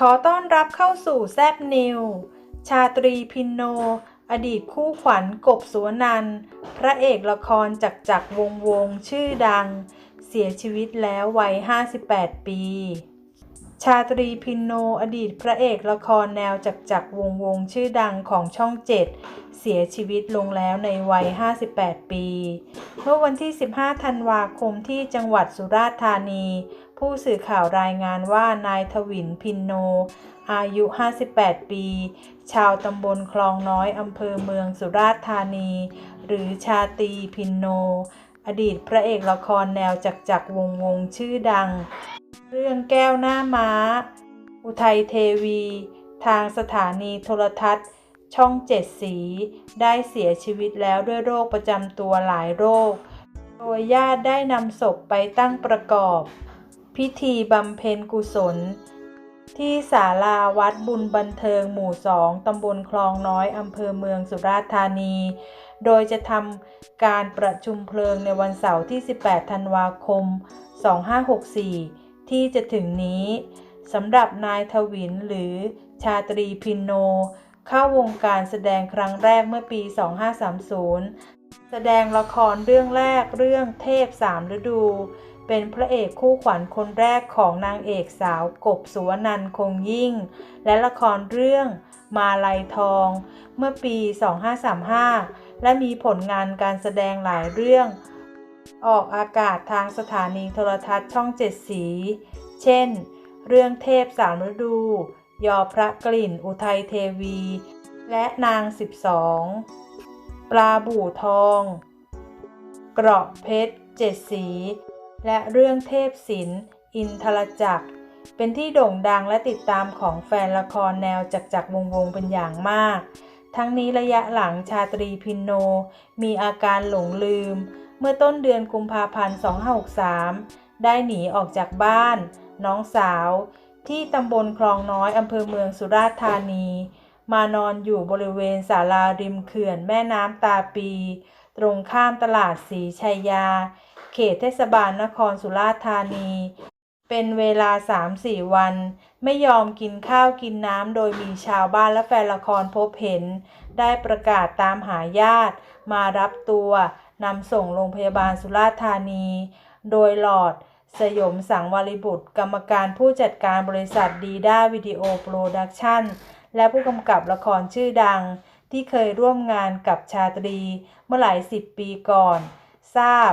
ขอต้อนรับเข้าสู่แซบนิว ชาตรีพินโน อดีตคู่ขวัญกบสุวนันพระเอกละครจักจักรวงวงชื่อดัง เสียชีวิตแล้ววัย 58 ปี ชาตรีพินโนอดีตพระเอกละครแนวจักจักรวงวงชื่อดังของช่องเจ็ดเสียชีวิตลงแล้วในวัย 58 ปี เมื่อวันที่ 15 ธันวาคมที่จังหวัดสุราษฎร์ธานี ผู้สื่อข่าวรายงานว่านายทวินพินโน อายุ 58 ปี ชาวตำบลคลองน้อยอำเภอเมืองสุราษฎร์ธานี หรือชาตรีพินโน อดีตพระเอกละครแนวจักจักรวงวงชื่อดัง เรื่องแก้วหน้าม้า อุทัยเทวี ทางสถานีโทรทัศน์ ช่องเจ็ดสี ได้เสียชีวิตแล้วด้วยโรคประจำตัวหลายโรค โดยญาติได้นำศพไปตั้งประกอบ พิธีบำเพ็ญกุศล ที่ศาลาวัดบุญบันเทิงหมู่สองตำบลคลองน้อยอำเภอเมืองสุราษฎร์ธานี โดยจะทำการประชุมเพลิงในวันเสาร์ที่ 18 ธันวาคม 2564 ที่จะถึงนี้สำหรับนายทวินหรือชาตรีพินโน เข้าวงการแสดงครั้งแรกเมื่อปี 2530 แสดงละครเรื่องแรกเรื่องเทพสามฤดู เป็นพระเอกคู่ขวัญคนแรกของนางเอกสาวกบสุวนันคงยิ่ง และละครเรื่องมาลัยทอง เมื่อปี 2535 และมีผลงานการแสดงหลายเรื่อง ออกอากาศทางสถานีโทรทัศน์ช่องเจ็ดสี เช่น เรื่องเทพสามฤดู ยอพระกลิ่นอุทัยเทวี และนางสิบสองปลาบู่ทอง เกราะเพชรเจ็ดสี และเรื่องเทพศิลป์อินทรจักร เป็นที่โด่งดังและติดตามของแฟนละครแนวจักจักรวงวงเป็นอย่างมาก ทั้งนี้ระยะหลังชาตรีพินโน มีอาการหลงลืม เมื่อต้นเดือนกุมภาพันธ์ 2563 ได้หนีออกจากบ้าน น้องสาว ที่ตำบลคลองน้อยอำเภอเมืองสุราษฎร์ธานี มานอนอยู่บริเวณศาลาริมเขื่อนแม่น้ำตาปี ตรงข้ามตลาดศรีชัยยา เขตเทศบาลนครสุราษฎร์ธานี เป็นเวลา 3-4 วัน ไม่ยอมกินข้าวกินน้ำโดยมีชาวบ้านและแฟนละครพบเห็น ได้ประกาศตามหาญาติมารับตัว นำส่งโรงพยาบาลสุราษฎร์ธานี โดยหลอดสยมสังวริบุตร กรรมการผู้จัดการบริษัทดีด้าวิดีโอโปรดักชั่นและผู้กำกับละครชื่อดัง ที่เคยร่วมงานกับชาตรี เมื่อหลายสิบปีก่อน ทราบ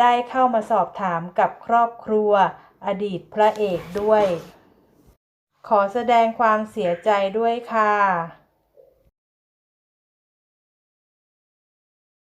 ได้เข้ามาสอบถามกับครอบครัว อดีตพระเอกด้วย ขอแสดงความเสียใจด้วยค่ะ